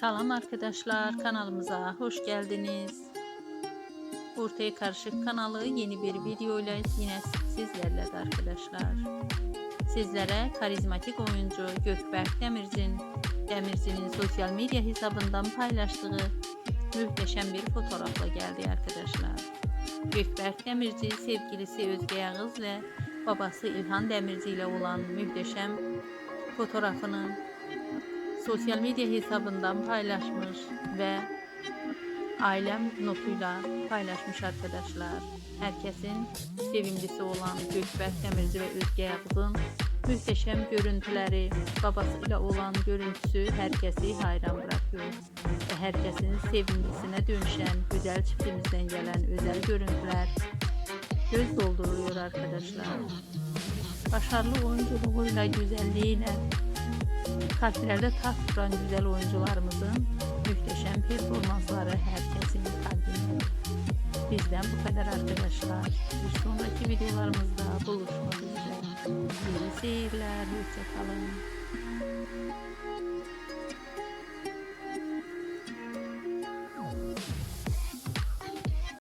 Salam arkadaşlar kanalımıza hoş geldiniz. Ortaya Karışık kanalı yeni bir video ile yine sizlerle arkadaşlar. Sizlere karizmatik oyuncu Gökberk Demirci'nin Demirci'nin sosyal medya hesabından paylaştığı muhteşem bir fotoğrafla geldi arkadaşlar. Gökberk Demirci sevgilisi Özge Yağız ile babası İlhan Demirci ile olan muhteşem fotoğrafını sosyal medya hesabından paylaşmış ve ailem notuyla paylaşmış arkadaşlar. Herkesin sevimlisi olan Gökberk Demirci ve Özge Yağız'ın muhteşem görüntüleri, babasıyla olan görüntüsü herkesi hayran bırakıyor. Ve herkesin sevimlisine dönüşen güzel çiftimizden gelen özel görüntüler göz dolduruyor arkadaşlar. Başarılı oyunculuğuyla, güzelliğiyle kalplerde taht kuran güzel oyuncularımızın muhteşem performansları herkesin kalbinde. Bizden bu kadar arkadaşlar. Bir sonraki videolarımızda buluşmak üzere. İyi seyirler, hoşçakalın.